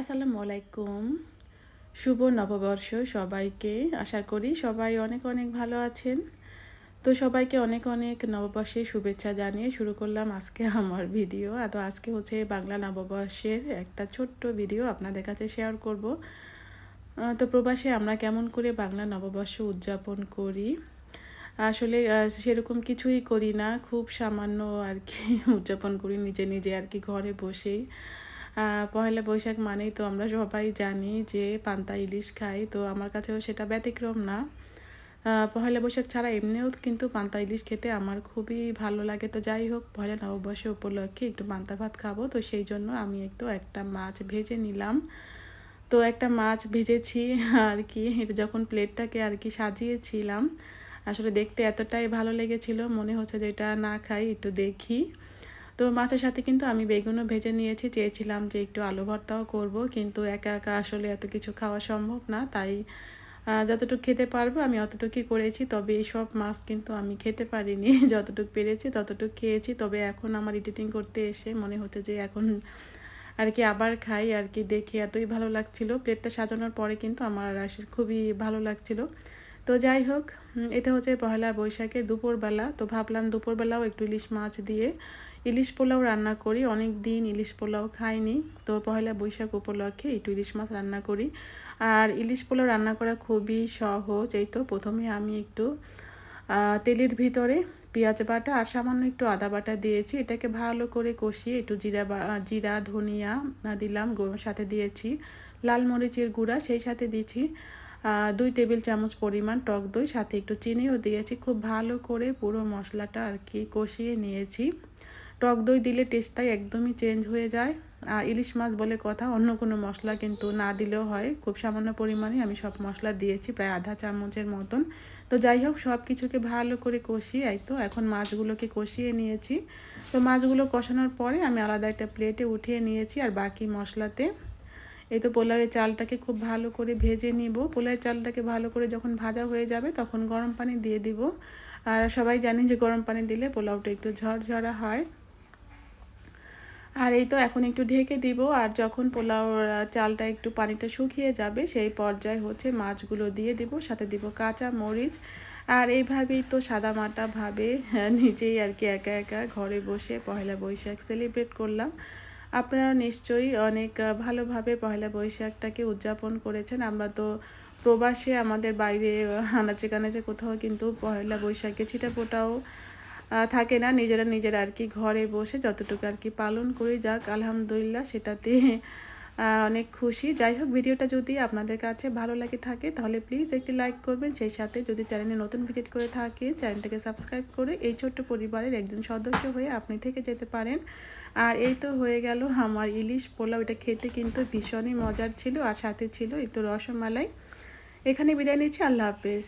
আসসালামু আলাইকুম। শুভ নববর্ষ সবাইকে। আশা করি সবাই অনেক অনেক ভালো আছেন। তো সবাইকে অনেক অনেক নববর্ষের শুভেচ্ছা জানিয়ে শুরু করলাম আজকে আমার ভিডিও। তো আজকে হচ্ছে বাংলা নববর্ষের একটা ছোট্ট ভিডিও আপনাদের কাছে শেয়ার করব। তো প্রবাসে আমরা কেমন করে বাংলা নববর্ষ উদযাপন করি? আসলে সেরকম কিছুই করি না। খুব সামান্য আর কি উদযাপন করি নিজে নিজে আর কি ঘরে বসেই। পহেলা বৈশাখ মানেই তো আমরা সবাই জানি যে পান্তা ইলিশ খাই, তো আমার কাছেও সেটা ব্যতিক্রম না। পহেলা বৈশাখ ছাড়া এমনিও কিন্তু পান্তা ইলিশ খেতে আমার খুবই ভালো লাগে। তো যাই হোক পহেলা নববর্ষ উপলক্ষে একটু পান্তা ভাত খাব, তো সেই জন্য আমি একটু একটা মাছ ভেজে নিলাম। তো একটা মাছ ভেজেছি আর কি যখন প্লেটটাকে আর কি সাজিয়েছিলাম, আসলে দেখতে এতটাই ভালো লেগেছিল, মনে হচ্ছে যে এটা না খাই, একটু দেখি। তো মাছের সাথে কিন্তু আমি বেগুনও ভেজে নিয়েছি। চেয়েছিলাম যে একটু আলু ভর্তাও করব, কিন্তু একা একা আসলে এত কিছু খাওয়া সম্ভব না। তাই যতটুকু খেতে পারব আমি অতটুকুই করেছি, তবে সব মাছ কিন্তু আমি খেতে পারিনি। যতটুকু পেরেছি ততটুকু খেয়েছি, তবে এখন আমার এডিটিং করতে এসে মনে হচ্ছে যে এখন আর কি আবার খাই, আর কি দেখে। এতই ভালো লাগছিল। প্লেটটা সাজানোর পরে কিন্তু আমার খুবই ভালো লাগছিল। তো যাই হোক এটা হচ্ছে পহেলা বৈশাখের দুপুরবেলা। তো ভাবলাম দুপুরবেলাও একটু ইলিশ মাছ দিয়ে ইলিশ পোলাও রান্না করি। অনেক দিন ইলিশ পোলাও খাইনি। তো পহেলা বৈশাখ উপলক্ষে একটু ইলিশ মাছ রান্না করি। আর ইলিশ পোলাও রান্না করা খুবই সহজ। এই তো প্রথমে আমি একটু তেলের ভিতরে পেঁয়াজ বাটা আর সামান্য একটু আদা বাটা দিয়েছি। এটাকে ভালো করে কষিয়ে একটু জিরা জিরা, ধনিয়া দিলাম। সাথে দিয়েছি। লাল মরিচের গুঁড়া, সেই সাথে দিয়েছি দুই টেবিল চামচ পরিমাণ টক দই, সাথে একটু চিনিও দিয়েছি। খুব ভালো করে পুরো মশলাটা আর কি কষিয়ে নিয়েছি। টক দই দিলে টেস্টটাই একদমই চেঞ্জ হয়ে যায়। আর ইলিশ মাছ বলে কথা, অন্য কোনো মশলা কিন্তু না দিলেও হয়। খুব সামান্য পরিমাণে আমি সব মশলা দিয়েছি, প্রায় আধা চামচের মতন। তো যাই হোক, সব কিছুকে ভালো করে কষিয়ে, এই তো এখন মাছগুলোকে কষিয়ে নিয়েছি। তো মাছগুলো কষানোর পরে আমি আলাদা একটা প্লেটে উঠিয়ে নিয়েছি, আর বাকি মশলাতে এই তো পোলাওয়ের চালটাকে খুব ভালো করে ভেজে নিব। পোলাওয়ের চালটাকে ভালো করে যখন ভাজা হয়ে যাবে তখন গরম পানি দিয়ে দিব। আর সবাই জানি যে গরম পানি দিলে পোলাওটা একটু ঝরঝরা হয়। আর এই তো এখন একটু ঢেকে দিব। আর যখন পোলাওর চালটা একটু পানিটা শুকিয়ে যাবে সেই পর্যায়ে হচ্ছে মাছগুলো দিয়ে দিব। সাথে দিব কাঁচা মরিচ। আর এইভাবেই তো সাদা মাটা ভাবে হ্যাঁ, নিজেই আর কি একা একা ঘরে বসে পয়লা বৈশাখ সেলিব্রেট করলাম। আপনারা নিশ্চয়ই অনেক ভালোভাবে পয়লা বৈশাখটাকে উদযাপন করেছেন। আমরা তো প্রবাসে আমাদের বাইরে আনাচে কানাচে কোথাও কিন্তু পয়লা বৈশাখে ছিটাপোটাও থাকে না। নিজেরা নিজেরা আর কি ঘরে বসে যতটুকু আর কি পালন করি, যাক, আলহামদুলিল্লাহ, সেটাতে অনেক খুশি। যাই হোক, ভিডিওটা যদি আপনাদের কাছে ভালো লাগে থাকে, তাহলে প্লিজ একটি লাইক করবেন। সেই সাথে যদি চ্যানেলে নতুন ভিজিট করে থাকে চ্যানেলটাকে সাবস্ক্রাইব করে এই ছোট্ট পরিবারের একজন সদস্য হয়ে আপনি থেকে যেতে পারেন। আর এই তো হয়ে গেল আমার ইলিশ পোলাও। এটা খেতে কিন্তু ভীষণই মজার ছিল আর সাথে ছিল এই তো রসমালাই। এখানে বিদায় নিচ্ছি। আল্লাহ হাফেজ।